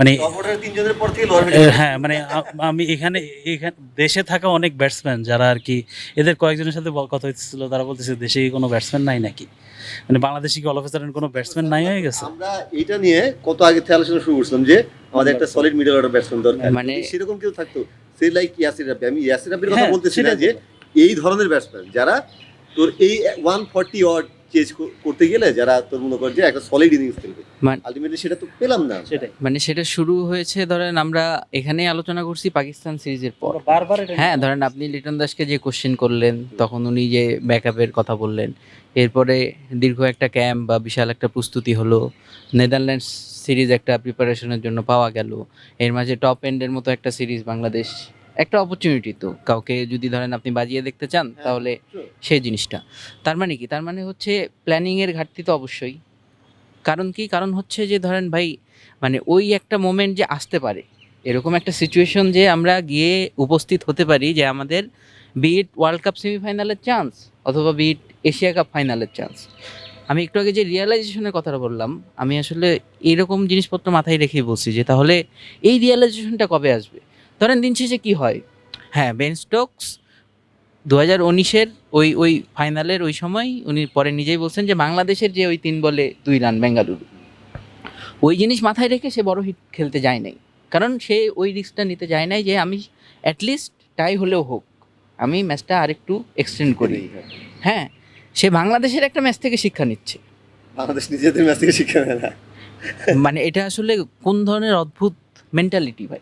মানে হ্যাঁ মানে আমি এখানে এখানে দেশে থাকা অনেক ব্যাটসম্যান যারা আর কি এদের কয়েকজনের সাথে কথা হচ্ছিল তারা বলতেছে দেশে কি কোনো ব্যাটসম্যান নাই নাকি? মানে বাংলাদেশে কি অল অফ কোনো ব্যাটসম্যান নাই হয়ে গেছে? আমরা এইটা নিয়ে কত আগে থেকে আলোচনা শুরু করছিলাম যে আমাদের একটা সলিড মিডল অর্ডার ব্যাটসম্যান দরকার। মানে- মানে সেরকম কেউ থাকতো সে লাইক ইয়াসির রাব্বি আমি ইয়াসির রাব্বির কথা হ্যাঁ, বলতেছি না যে এই ধরনের ব্যাটসম্যান যারা তোর এই ওয়ান ফর্টি ওয়ার্ড চেজ করতে গেলে যারা তোর মনে কর যে একটা সলিড ইনিংস খেলবে। আলটিমেটলি সেটা তো পেলাম না সেটাই। মানে সেটা শুরু হয়েছে ধরেন আমরা এখানেই আলোচনা করছি পাকিস্তান সিরিজের পর। বারবার হ্যাঁ ধরেন আপনি লিটন দাসকে যে কোশ্চেন করলেন তখন উনি যে ব্যাকআপের কথা বললেন এরপরে দীর্ঘ একটা ক্যাম্প বা বিশাল একটা প্রস্তুতি হলো নেদারল্যান্ডস সিরিজ একটা প্রিপারেশনের জন্য পাওয়া গেল এর মাঝে টপ এন্ডের মতো একটা সিরিজ বাংলাদেশ একটা অপরচুনিটি তো। কাউকে যদি ধরেন আপনি বাজিয়ে দেখতে চান তাহলে সেই জিনিসটা। তার মানে কি? তার মানে হচ্ছে প্ল্যানিংয়ের ঘাটতি তো অবশ্যই। কারণ কি? কারণ হচ্ছে যে, ধরেন ভাই মানে ওই একটা মোমেন্ট যে আসতে পারে, এরকম একটা সিচুয়েশন যে আমরা গিয়ে উপস্থিত হতে পারি যে আমাদের বিট ওয়ার্ল্ড কাপ সেমিফাইনালের চান্স অথবা বিট এশিয়া কাপ ফাইনালের চান্স আমি একটু আগে যে রিয়েলাইজেশনের কথাটা বললাম, আমি আসলে এরকম জিনিসপত্র মাথায় রেখেই বলছি যে, তাহলে এই রিয়েলাইজেশনটা কবে আসবে? ধরেন দিন শেষে কী হয়? হ্যাঁ বেন স্টোকস দু হাজার উনিশের ওই ওই ফাইনালের ওই সময় উনি পরে নিজেই বলছেন যে বাংলাদেশের যে ওই তিন বলে দুই রান বেঙ্গালুরু। ওই জিনিস মাথায় রেখে সে বড় হিট খেলতে যায় নাই। কারণ সে ওই রিস্কটা নিতে যায় নাই যে আমি অ্যাটলিস্ট টাই হলেও হোক আমি ম্যাচটা আরেকটু এক্সটেন্ড করি। হ্যাঁ। সে বাংলাদেশের একটা ম্যাচ থেকে শিক্ষা নিচ্ছে। বাংলাদেশ নিজেদের ম্যাচ থেকে শিক্ষা নেয় না। মানে এটা আসলে কোন ধরনের অদ্ভুত মেন্টালিটি ভাই?